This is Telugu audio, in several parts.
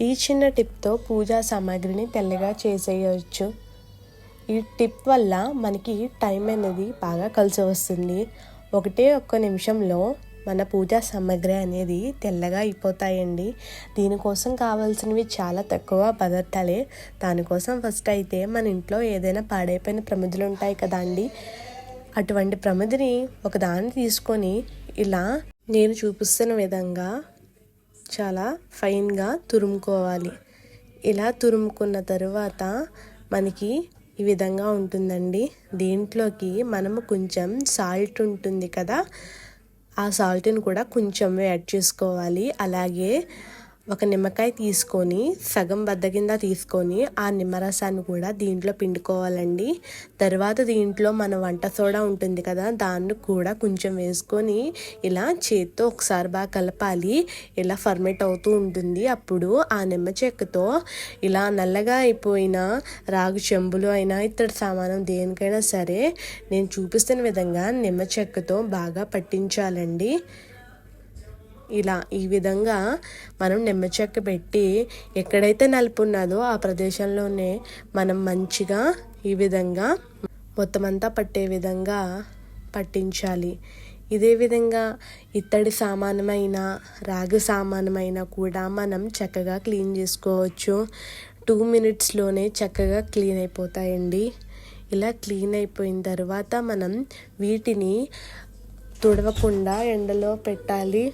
ఈ చిన్న టిప్తో పూజా సామాగ్రిని తెల్లగా చేసేయవచ్చు ఈ టిప్ వల్ల మనకి టైం అనేది బాగా కలిసి వస్తుంది. ఒకటే ఒక్క నిమిషంలో మన పూజా సామాగ్రి అనేది తెల్లగా అయిపోతాయండి. దీనికోసం కావాల్సినవి చాలా తక్కువ పదార్థాలే. దానికోసం ఫస్ట్ అయితే మన ఇంట్లో ఏదైనా పాడైపోయిన ప్రమిదలు ఉంటాయి కదా అండి. అటువంటి ప్రమిదిని ఒకదాన్ని తీసుకొని ఇలా నేను చూపిస్తున్న విధంగా చాలా ఫైన్గా తురుముకోవాలి. ఇలా తురుముకున్న తరువాత మనకి ఈ విధంగా ఉంటుందండి. దీంట్లోకి మనము కొంచెం సాల్ట్ ఉంటుంది కదా ఆ సాల్ట్ని కూడా కొంచెం యాడ్ చేసుకోవాలి. అలాగే ఒక నిమ్మకాయ తీసుకొని సగం బద్ద కింద తీసుకొని ఆ నిమ్మరసాన్ని కూడా దీంట్లో పిండుకోవాలండి. తర్వాత దీంట్లో మన వంట సోడా ఉంటుంది కదా దాన్ని కూడా కొంచెం వేసుకొని ఇలా చేత్తో ఒకసారి బాగా కలపాలి. ఇలా ఫర్మేట్ అవుతూ ఉంటుంది. అప్పుడు ఆ నిమ్మ చెక్కతో ఇలా నల్లగా అయిపోయిన రాగు చెంబులు అయినా ఇతడి సామానం దేనికైనా సరే నేను చూపిస్తున్న విధంగా నిమ్మ చెక్కతో బాగా పట్టించాలండి. ఇలా ఈ విధంగా మనం నిమ్మ చెక్క పెట్టి ఎక్కడైతే నలుపు ఉన్నదో ఆ ప్రదేశంలోనే మనం మంచిగా ఈ విధంగా మొత్తం అంతా పట్టే విధంగా పట్టించాలి. ఇదే విధంగా ఇత్తడి సామానమైన రాగి సామానమైన కూడా మనం చక్కగా క్లీన్ చేసుకోవచ్చు. టూ మినిట్స్లోనే చక్కగా క్లీన్ అయిపోతాయండి. ఇలా క్లీన్ అయిపోయిన తర్వాత మనం వీటిని తుడవకుండా ఎండలో పెట్టాలి.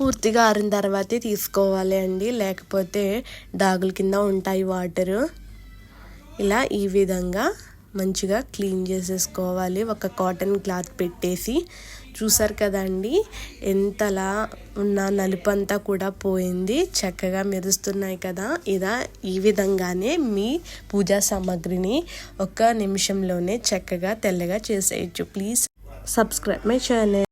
పూర్తిగా ఆరిన తర్వాతే తీసుకోవాలి అండి. లేకపోతే డాగుల కింద ఉంటాయి వాటరు. ఇలా ఈ విధంగా మంచిగా క్లీన్ చేసేసుకోవాలి. ఒక కాటన్ క్లాత్ పెట్టేసి. చూసారు కదండి ఎంతలా ఉన్న నలుపు అంతా కూడా పోయింది. చక్కగా మెరుస్తున్నాయి కదా. ఇదా ఈ విధంగానే మీ పూజా సామాగ్రిని ఒక నిమిషంలోనే చక్కగా తెల్లగా చేసేయచ్చు. Please subscribe my channel.